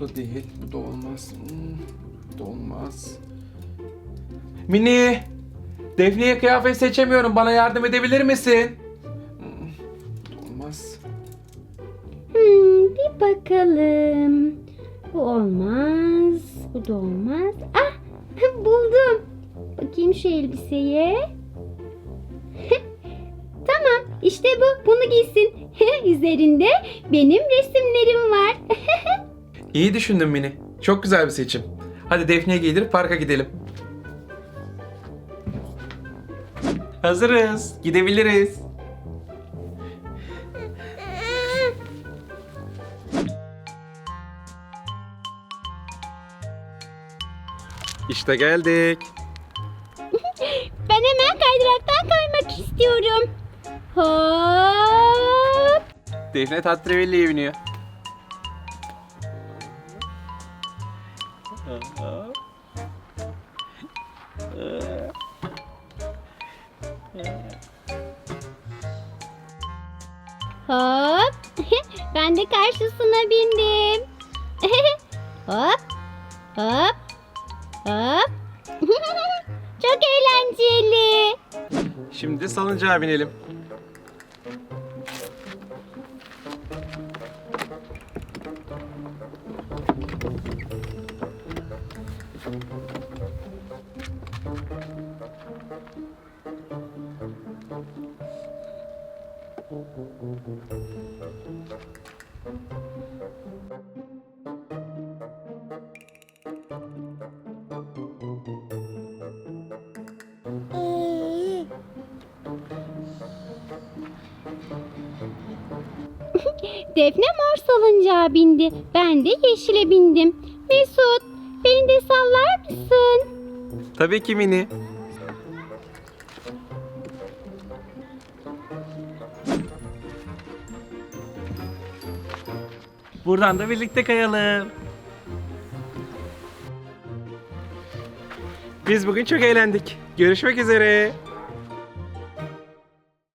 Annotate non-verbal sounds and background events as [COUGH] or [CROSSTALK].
Bu da değil. Bu da olmaz. Hmm, bu da olmaz. Mini! Defne'ye kıyafet seçemiyorum. Bana yardım edebilir misin? Hmm, olmaz. Hmm, bir bakalım. Bu olmaz. Bu da olmaz. Ah buldum. Bakayım şu elbiseye. [LAUGHS] tamam işte bu. Bunu giysin. [LAUGHS] Üzerinde benim resimlerim var. [LAUGHS] İyi düşündün Mini. Çok güzel bir seçim. Hadi Defne'ye giydirip parka gidelim. Hazırız. Gidebiliriz. İşte geldik. [LAUGHS] ben hemen kaydıraktan kaymak istiyorum. Hop. Defne Tatrivelli'ye biniyor. Hop. [LAUGHS] ben de karşısına bindim. [LAUGHS] hop. Hop. Hop. [LAUGHS] Çok eğlenceli. Şimdi salıncağa binelim. [LAUGHS] Defne mor salıncağa bindi. Ben de yeşile bindim. Mesut, beni de sallar mısın? Tabii ki Mini. Buradan da birlikte kayalım. Biz bugün çok eğlendik. Görüşmek üzere.